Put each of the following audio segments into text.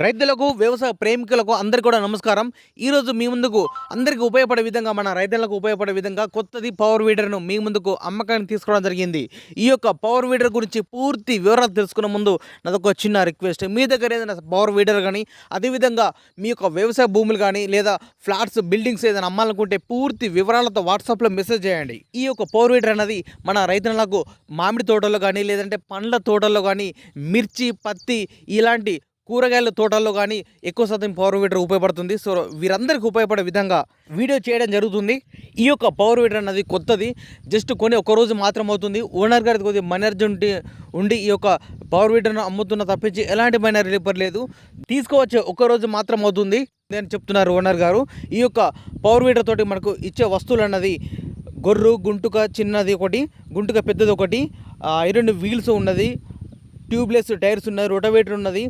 రైతులకు వ్యవసాయ ప్రేమికులకు అందరికీ కూడా నమస్కారం. ఈరోజు మీ ముందుకు అందరికీ ఉపయోగపడే విధంగా మన రైతులకు ఉపయోగపడే విధంగా కొత్తది పవర్ వీడర్ను మీ ముందుకు అమ్మకానికి తీసుకోవడం జరిగింది. ఈ యొక్క పవర్ వీడర్ గురించి పూర్తి వివరాలు తెలుసుకునే ముందు నాదొక చిన్న రిక్వెస్ట్. మీ దగ్గర ఏదైనా పవర్ వీడర్ కానీ అదేవిధంగా మీ యొక్క వ్యవసాయ భూములు కానీ లేదా ఫ్లాట్స్ బిల్డింగ్స్ ఏదైనా అమ్మాలనుకుంటే పూర్తి వివరాలతో వాట్సాప్లో మెసేజ్ చేయండి. ఈ యొక్క పవర్ వీడర్ అనేది మన రైతులకు మామిడి తోటల్లో కానీ లేదంటే పండ్ల తోటల్లో కానీ మిర్చి పత్తి ఇలాంటి కూరగాయల తోటల్లో కానీ ఎక్కువ శాతం పవర్ వీడర్ ఉపయోగపడుతుంది. సో వీరందరికీ ఉపయోగపడే విధంగా వీడియో చేయడం జరుగుతుంది. ఈ యొక్క పవర్ వీడర్ అన్నది కొత్తది. జస్ట్ కొన్ని ఒక రోజు మాత్రం అవుతుంది. ఓనర్ గారికి కొద్దిగా మనర్జీ ఉండి ఉండి ఈ యొక్క పవర్ వీడర్ను అమ్ముతున్న తప్పించి ఎలాంటి మైనర్ రిపేర్ లేదు. తీసుకోవచ్చే ఒక రోజు మాత్రం అవుతుంది నేను చెప్తున్నారు ఓనర్ గారు. ఈ యొక్క పవర్ వీడర్ తోటి మనకు ఇచ్చే వస్తువులు అన్నది గొర్రు గుంటుక చిన్నది ఒకటి గుంటుక పెద్దది ఒకటి ఆ, ఐరన్ వీల్స్ ఉన్నది. ట్యూబ్లెస్ టైర్స్ ఉన్నాయి రోటవేటర్ ఉన్నది.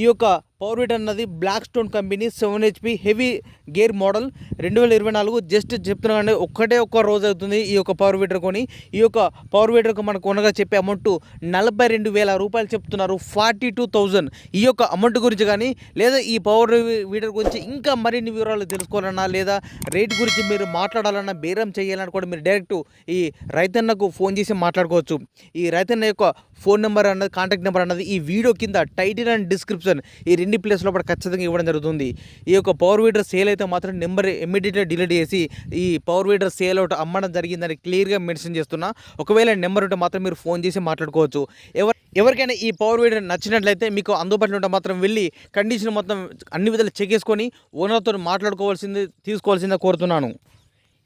ఈ యొక్క పవర్ వీటర్ అన్నది black stone company seven HP heavy gear model రెండు వేల ఇరవై నాలుగు జస్ట్ చెప్తున్నాను ఒక్కటే ఒక్క రోజు అవుతుంది ఈ యొక్క పవర్ వీటర్ కొని. ఈ యొక్క పవర్ వీటర్కు మనకు కొనగా చెప్పే అమౌంట్ నలభై రెండు వేల రూపాయలు చెప్తున్నారు. Forty two thousand. ఈ యొక్క అమౌంట్ గురించి కానీ లేదా ఈ పవర్ వీటర్ గురించి ఇంకా మరిన్ని వివరాలు తెలుసుకోవాలన్నా లేదా రేట్ గురించి మీరు మాట్లాడాలన్నా బేరం చేయాలన్నా కూడా మీరు డైరెక్ట్ ఈ రైతన్నకు ఫోన్ చేసి మాట్లాడుకోవచ్చు. ఈ రైతన్న యొక్క ఫోన్ నెంబర్ అన్నది కాంటాక్ట్ నెంబర్ అన్నది ఈ వీడియో కింద టైటిల్ అండ్ డిస్క్రిప్షన్ ఈ రెండు ప్లేస్లో కూడా ఖచ్చితంగా ఇవ్వడం జరుగుతుంది. ఈ యొక్క పవర్ వీడర్ సేల్ అయితే మాత్రం నెంబర్ ఇమ్మీడియట్గా డిలీట్ చేసి ఈ పవర్ వీడర్ సేల్ అవుట్ అమ్మడం జరిగిందని క్లియర్గా మెన్షన్ చేస్తున్నా. ఒకవేళ నెంబర్ ఉంటే మాత్రం మీరు ఫోన్ చేసి మాట్లాడుకోవచ్చు. ఎవరు ఎవరికైనా ఈ పవర్ వీడర్ నచ్చినట్లయితే మీకు అందుబాటులో ఉంటే మాత్రం వెళ్ళి కండిషన్ మొత్తం అన్ని విధాలు చెక్ చేసుకొని ఓనర్తో మాట్లాడుకోవాల్సింది తీసుకోవాల్సిందే కోరుతున్నాను.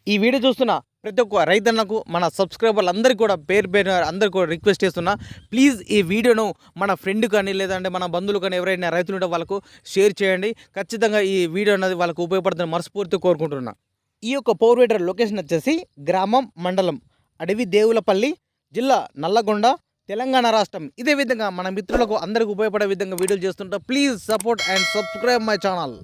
ఈ వీడియో చూస్తున్నా ప్రతి ఒక్క రైతన్నకు మన సబ్స్క్రైబర్లు అందరికీ కూడా పేరు పేరు అందరికీ కూడా రిక్వెస్ట్ చేస్తున్నా ప్లీజ్ ఈ వీడియోను మన ఫ్రెండ్ కానీ లేదంటే మన బంధువులు కానీ ఎవరైనా రైతులు ఉంటే వాళ్ళకు షేర్ చేయండి. ఖచ్చితంగా ఈ వీడియో అనేది వాళ్ళకు ఉపయోగపడుతుందని మనస్ఫూర్తి కోరుకుంటున్నా. ఈ యొక్క పవర్ లొకేషన్ వచ్చేసి గ్రామం మండలం అడవి దేవులపల్లి జిల్లా నల్లగొండ తెలంగాణ రాష్ట్రం. ఇదే విధంగా మన మిత్రులకు అందరికీ ఉపయోగపడే విధంగా వీడియోలు చేస్తుంటా. Please support and subscribe my channel